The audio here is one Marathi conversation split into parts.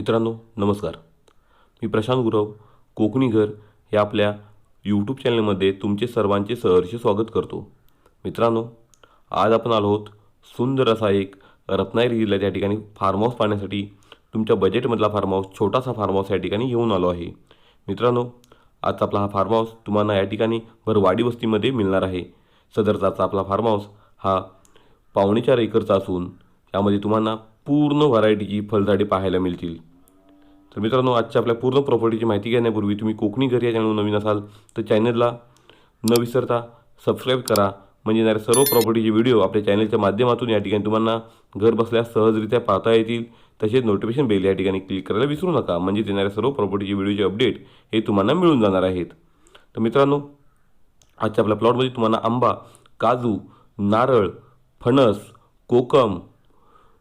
मित्रांनो नमस्कार. मी प्रशांत गुरव कोकणी घर या आपल्या यूट्यूब चॅनलमध्ये तुमचे सर्वांचे सहर्ष स्वागत करतो. मित्रांनो आज आपण आलो आहोत सुंदर असा एक रत्नागिरी जिल्ह्यात या ठिकाणी फार्म हाऊस पाहण्यासाठी. तुमच्या बजेटमधला फार्म हाऊस छोटासा फार्म हाऊस या ठिकाणी घेऊन आलो आहे. मित्रांनो आजचा आपला हा फार्म हाऊस तुम्हाला या ठिकाणी भरवाडी वस्तीमध्ये मिळणार आहे. सदरचाचा आपला फार्म हाऊस हा पावणे चार एकरचा असून यामध्ये तुम्हाला पूर्ण व्हरायटीची फळझाडे पाहायला मिळतील. तर मित्रांनो आजच्या आपल्या पूर्ण प्रॉपर्टीची माहिती घेण्यापूर्वी तुम्ही कोकणी घरी या चॅनल नवीन असाल तर चॅनलला न विसरता सबस्क्राईब करा. म्हणजे येणाऱ्या सर्व प्रॉपर्टीचे व्हिडिओ आपल्या चॅनलच्या माध्यमातून या ठिकाणी तुम्हाला घर बसल्या सहजरित्या पाहता येतील. तसेच नोटिफिकेशन बेल या ठिकाणी क्लिक करायला विसरू नका. म्हणजे येणाऱ्या सर्व प्रॉपर्टीचे व्हिडिओचे अपडेट हे तुम्हाला मिळून जाणार आहेत. तर मित्रांनो आजच्या आपल्या प्लॉटमध्ये तुम्हाला आंबा काजू नारळ फणस कोकम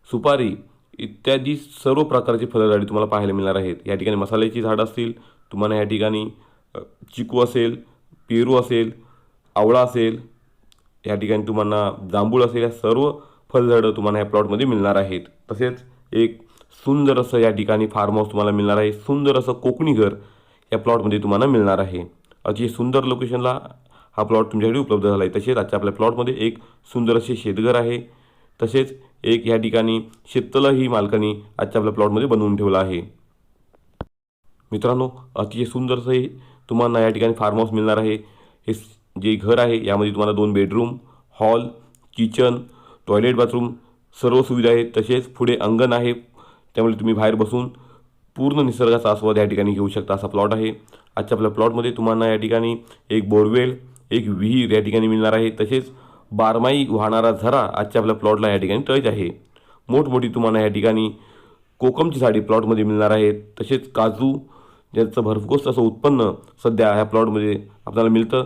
सुपारी इत्यादी सर्व प्रकारची फळझाडे तुम्हाला पाहायला मिळणार आहेत. या ठिकाणी मसाल्याची झाडं असतील तुम्हाला या ठिकाणी चिकू असेल पेरू असेल आवळा असेल या ठिकाणी तुम्हाला जांभूळ असेल या सर्व फळझाडं तुम्हाला या प्लॉटमध्ये मिळणार आहेत. तसेच एक सुंदर असं या ठिकाणी फार्म हाऊस तुम्हाला मिळणार आहे. सुंदर असं कोकणी घर या प्लॉटमध्ये तुम्हाला मिळणार आहे. अतिशय सुंदर लोकेशनला हा प्लॉट तुमच्याकडे उपलब्ध झाला आहे तसेच आजच्या आपल्या प्लॉटमध्ये एक सुंदर असे शेतघर आहे. तसेच एक या ठिकाणी शेततळ ही मालकानी आजच्या आपल्या प्लॉटमध्ये बनवून ठेवलं आहे. मित्रांनो अतिशय सुंदरसं हे तुम्हाला या ठिकाणी फार्म हाऊस मिळणार आहे. हे जे घर आहे यामध्ये तुम्हाला दोन bedroom hall kitchen toilet bathroom सर्व सुविधा आहेत. तसेच पुढे अंगण आहे. त्यामुळे तुम्ही बाहेर बसून पूर्ण निसर्गाचा आस्वाद या ठिकाणी घेऊ शकता असा प्लॉट आहे. आजच्या आपल्या प्लॉटमध्ये तुम्हाला या ठिकाणी एक बोरवेल एक विहीर या ठिकाणी मिळणार आहे. तसेच बारमाही वाहणारा झरा आजच्या आपल्या प्लॉटला या ठिकाणी टच आहे. मोठमोठी तुम्हाला या ठिकाणी कोकमची झाडी प्लॉटमध्ये मिळणार आहेत तसेच काजू ज्याचं भरघोस असं उत्पन्न सध्या ह्या प्लॉटमध्ये आपल्याला मिळतं.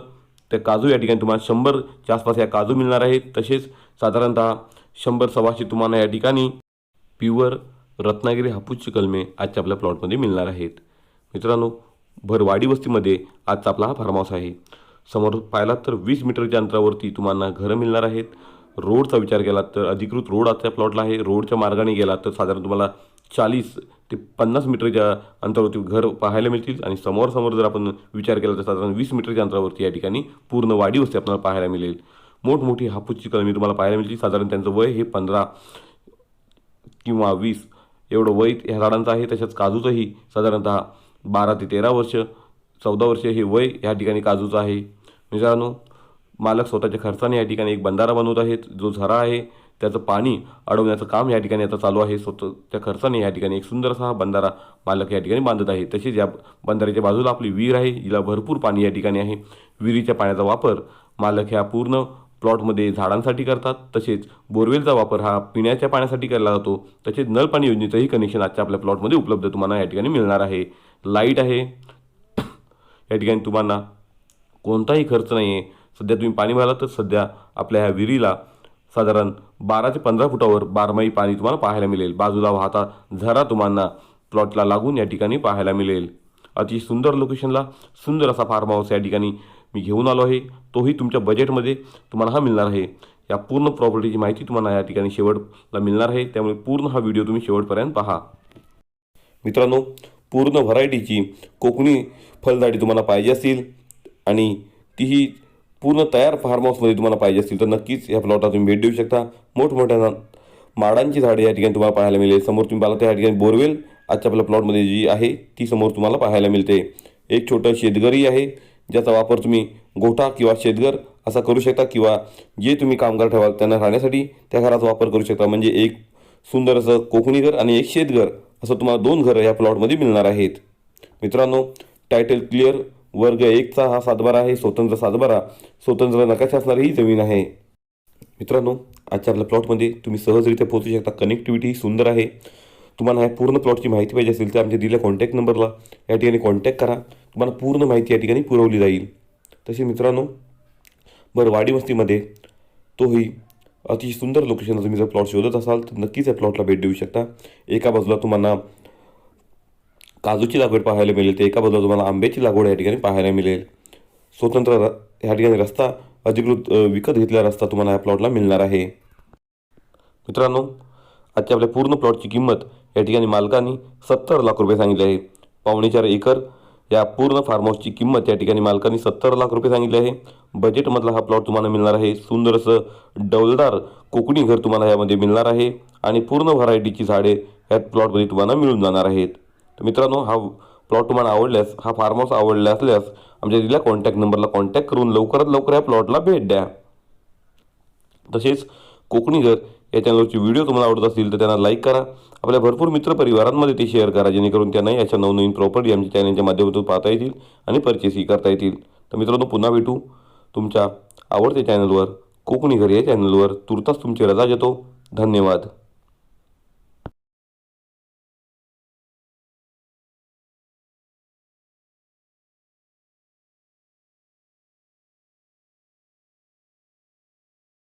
त्या काजू या ठिकाणी तुम्हाला शंभरच्या आसपास या काजू मिळणार आहेत. तसेच साधारणतः शंभर सव्वाशे तुम्हाला या ठिकाणी प्युअर रत्नागिरी हापूसची कलमे आजच्या आपल्या प्लॉटमध्ये मिळणार आहेत. मित्रांनो भरवाडी वस्तीमध्ये आजचा आपला हा फार्म हाऊस आहे. समोर पाहिलात तर वीस मीटरच्या अंतरावरती तुम्हाला घरं मिळणार आहेत. रोडचा विचार केला तर अधिकृत रोड आता प्लॉटला आहे. रोडच्या मार्गाने गेला तर साधारण तुम्हाला चाळीस ते पन्नास मीटरच्या अंतरावरती घर पाहायला मिळतील. आणि समोर समोर जर आपण विचार केला तर साधारण वीस मीटरच्या अंतरावरती या ठिकाणी पूर्ण वाढी वस्ती आपल्याला पाहायला मिळेल. मोठमोठी हापूसची कलमी तुम्हाला पाहायला मिळतील. साधारण त्यांचं वय हे पंधरा किंवा वीस एवढं वय ह्या झाडांचं आहे. तसेच काजूचंही साधारणतः बारा ते तेरा वर्ष चौदा वर्षे हे वय ह्या ठिकाणी काजूचं आहे. मित्रांनो मालक स्वतःच्या खर्चाने या ठिकाणी एक बंधारा बनवत आहेत. जो झरा आहे त्याचं पाणी अडवण्याचं काम या ठिकाणी आता चालू आहे. स्वतःच्या खर्चाने या ठिकाणी एक सुंदर असा हा बंधारा मालक या ठिकाणी बांधत आहे. तसेच या बंधाऱ्याच्या बाजूला आपली विहीर आहे. हिला भरपूर पाणी या ठिकाणी आहे. विहिरीच्या पाण्याचा वापर मालक ह्या पूर्ण प्लॉटमध्ये झाडांसाठी करतात. तसेच बोरवेलचा वापर हा पिण्याच्या पाण्यासाठी केला जातो. तसेच नळ पाणी योजनेचंही कनेक्शन आजच्या आपल्या प्लॉटमध्ये उपलब्ध तुम्हाला या ठिकाणी मिळणार आहे. लाइट आहे. या ठिकाणी तुम्हाला कोणताही खर्च नाही आहे सध्या तुम्ही पाणी भराल तर सध्या आपल्या ह्या विहिरीला साधारण बारा ते पंधरा फुटावर बारमाही पाणी तुम्हाला पाहायला मिळेल. बाजूला वाहता झरा तुम्हाला प्लॉटला लागून या ठिकाणी पाहायला मिळेल. अतिशय सुंदर लोकेशनला सुंदर असा फार्म हाऊस या ठिकाणी मी घेऊन आलो आहे. तोही तुमच्या बजेटमध्ये तुम्हाला हा मिळणार आहे. या पूर्ण प्रॉपर्टीची माहिती तुम्हाला या ठिकाणी शेवटला मिळणार आहे. त्यामुळे पूर्ण हा व्हिडिओ तुम्ही शेवटपर्यंत पहा. मित्रांनो पूर्ण व्हरायटीची कोकणी फलझाडी तुम्हाला पाहिजे असतील आणि तीही पूर्ण तयार फार्म हाऊसमध्ये तुम्हाला पाहिजे असतील तर नक्कीच या प्लॉटला तुम्ही भेट देऊ शकता. मोठमोठ्या माडांची झाडे या ठिकाणी तुम्हाला पाहायला मिळेल. समोर तुम्ही पाहिलं त्या या ठिकाणी बोरवेल आजच्या आपल्या प्लॉटमध्ये जी आहे ती समोर तुम्हाला पाहायला मिळते. एक छोटं शेतघरही आहे ज्याचा वापर तुम्ही गोठा किंवा शेतघर असा करू शकता किंवा जे तुम्ही कामगार ठेवाल त्यांना राहण्यासाठी त्या घराचा वापर करू शकता. म्हणजे एक सुंदर असं कोकणी घर आणि एक शेतघर असं तुम्हाला दोन घरं या प्लॉटमध्ये मिळणार आहेत. मित्रांनो टायटल क्लिअर वर्ग एकचा हा सातबारा आहे स्वतंत्र सातबारा. स्वतंत्र नकाशा असणारी ही जमीन आहे. मित्रांनो आजच्या आपल्या प्लॉटमध्ये तुम्ही सहजरित्या पोहोचू शकता. कनेक्टिव्हिटी ही सुंदर आहे. तुम्हाला ह्या पूर्ण प्लॉटची माहिती पाहिजे असेल तर आमच्या दिलेल्या कॉन्टॅक्ट नंबरला या ठिकाणी कॉन्टॅक्ट करा. तुम्हाला पूर्ण माहिती या ठिकाणी पुरवली जाईल. तसे मित्रांनो बरं वाडीवस्तीमध्ये तोही अतिशय सुंदर लोकेशनला तुम्ही जर प्लॉट शोधत असाल तर नक्कीच या प्लॉटला भेट देऊ शकता. एका बाजूला तुम्हाला काजूची लागवड पाहायला मिळेल तर एका बाजूला तुम्हाला आंब्याची लागवड या ठिकाणी पाहायला मिळेल. स्वतंत्र र ह्या ठिकाणी रस्ता अधिकृत विकत घेतलेला रस्ता तुम्हाला या प्लॉटला मिळणार आहे. मित्रांनो आजच्या आपल्या पूर्ण प्लॉटची किंमत या ठिकाणी मालकांनी सत्तर लाख रुपये सांगितले आहे. पावणे चार एकर या पूर्ण फार्म हाऊसची किंमत या ठिकाणी मालकांनी सत्तर लाख रुपये सांगितले आहे. बजेटमधला हा प्लॉट तुम्हाला मिळणार आहे. सुंदर असं डौलदार कोकणी घर तुम्हाला यामध्ये मिळणार आहे. आणि पूर्ण व्हरायटीची झाडे या प्लॉटमध्ये तुम्हाला मिळून जाणार आहेत. तर मित्रांनो हा प्लॉट तुम्हाला आवडल्यास हा फार्म हाऊस आवडला असल्यास आमच्या दिलेल्या कॉन्टॅक्ट नंबरला कॉन्टॅक्ट करून लवकरात लवकर या प्लॉटला भेट द्या. तसेच कोकणी घर या चॅनलवरची व्हिडिओ तुम्हाला आवडत असतील तर त्यांना लाईक करा. आपल्या भरपूर मित्रपरिवारांमध्ये ते शेअर करा जेणेकरून त्यांनाही अशा नवनवीन प्रॉपर्टी आमच्या चॅनलच्या माध्यमातून पाहता येतील आणि परचेसही करता येतील. तर मित्रांनो पुन्हा भेटू तुमच्या आवडत्या चॅनलवर कोकणी घर या चॅनलवर तुर्तास तुमची रजा घेतो. धन्यवाद.